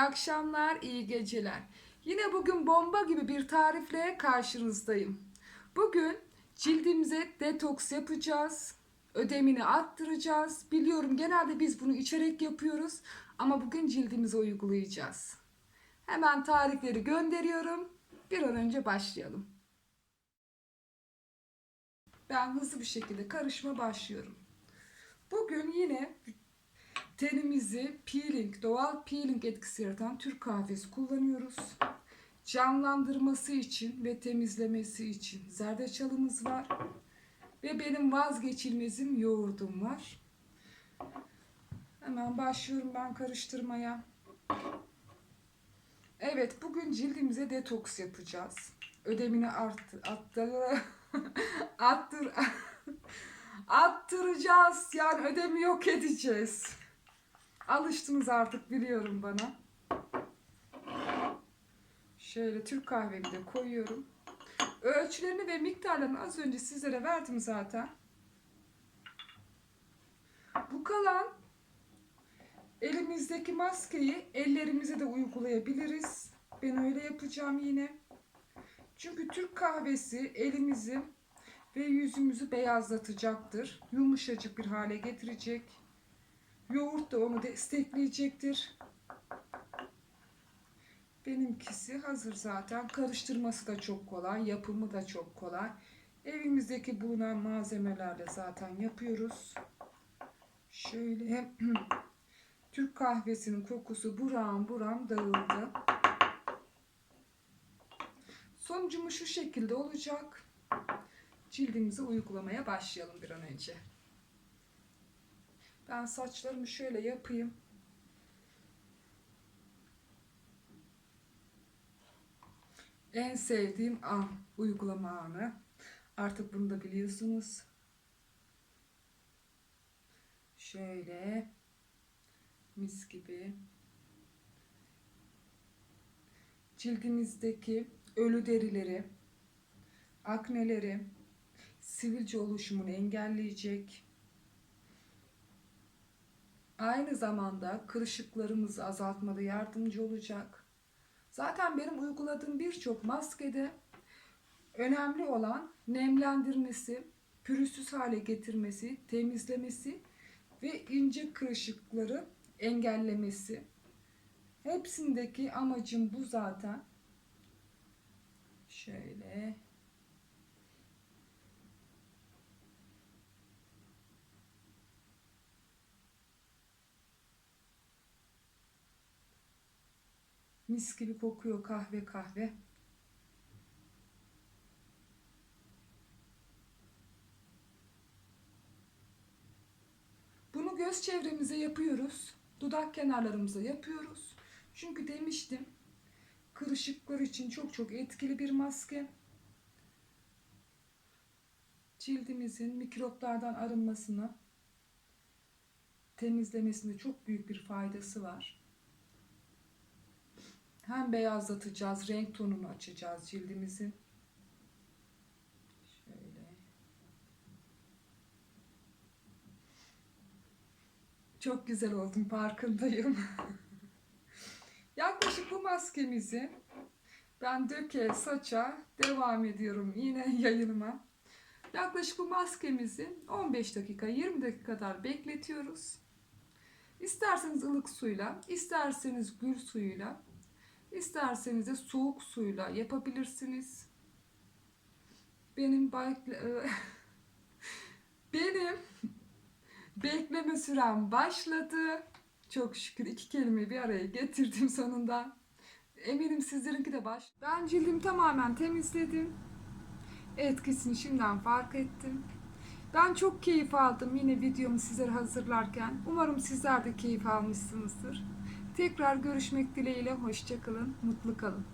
akşamlar, iyi geceler. Yine bugün bomba gibi bir tarifle karşınızdayım. Bugün cildimize detoks yapacağız. Ödemini attıracağız. Biliyorum genelde biz bunu içerek yapıyoruz ama bugün cildimize uygulayacağız. Hemen tarifleri gönderiyorum. Bir an önce başlayalım. Ben hızlı bir şekilde karışma başlıyorum. Bugün yine tenimizi peeling, doğal peeling etkisi yaratan Türk kahvesi kullanıyoruz. Canlandırması için ve temizlemesi için zerdeçalımız var. Ve benim vazgeçilmezim yoğurdum var. Hemen başlıyorum ben karıştırmaya. Evet bugün cildimize detoks yapacağız. Ödemini arttır, attır, attır, attıracağız. Yani ödemi yok edeceğiz. Alıştınız artık biliyorum bana. Şöyle Türk kahvemi de koyuyorum. Ölçülerini ve miktarlarını az önce sizlere verdim zaten. Bu kalan elimizdeki maskeyi ellerimize de uygulayabiliriz. Ben öyle yapacağım yine. Çünkü Türk kahvesi elimizi ve yüzümüzü beyazlatacaktır. Yumuşacık bir hale getirecek. Yoğurt da onu destekleyecektir. Benimkisi hazır zaten. Karıştırması da çok kolay. Yapımı da çok kolay. Evimizdeki bulunan malzemelerle zaten yapıyoruz. Şöyle Türk kahvesinin kokusu buram buram dağıldı. Sonucumuz şu şekilde olacak. Cildimize uygulamaya başlayalım bir an önce. Ben saçlarımı şöyle yapayım. En sevdiğim an, uygulama anı. Artık bunu da biliyorsunuz. Şöyle mis gibi cildimizdeki ölü derileri, akneleri, sivilce oluşumunu engelleyecek. Aynı zamanda kırışıklarımızı azaltmada yardımcı olacak. Zaten benim uyguladığım birçok maskede önemli olan nemlendirmesi, pürüzsüz hale getirmesi, temizlemesi ve ince kırışıkları engellemesi. Hepsindeki amacım bu zaten. Şöyle Mis gibi kokuyor kahve kahve. Bunu göz çevremize yapıyoruz. Dudak kenarlarımıza yapıyoruz. Çünkü demiştim kırışıklar için çok çok etkili bir maske. Cildimizin mikroplardan arınmasını, temizlemesinde çok büyük bir faydası var. Hem beyazlatacağız, renk tonunu açacağız cildimizin. Şöyle. Çok güzel oldum farkındayım. Yaklaşık bu maskemizi ben döke saça devam ediyorum yine yayınıma. Yaklaşık bu maskemizi 15 dakika 20 dakika kadar bekletiyoruz. İsterseniz ılık suyla, isterseniz gül suyuyla İsterseniz de soğuk suyla yapabilirsiniz. Benim bekle benim bekleme sürem başladı. Çok şükür iki kelimeyi bir araya getirdim sonunda. Eminim sizlerinki de baş. Ben cildimi tamamen temizledim. Etkisini şimdiden fark ettim. Ben çok keyif aldım yine videomu sizlere hazırlarken. Umarım sizler de keyif almışsınızdır. Tekrar görüşmek dileğiyle hoşçakalın, mutlu kalın.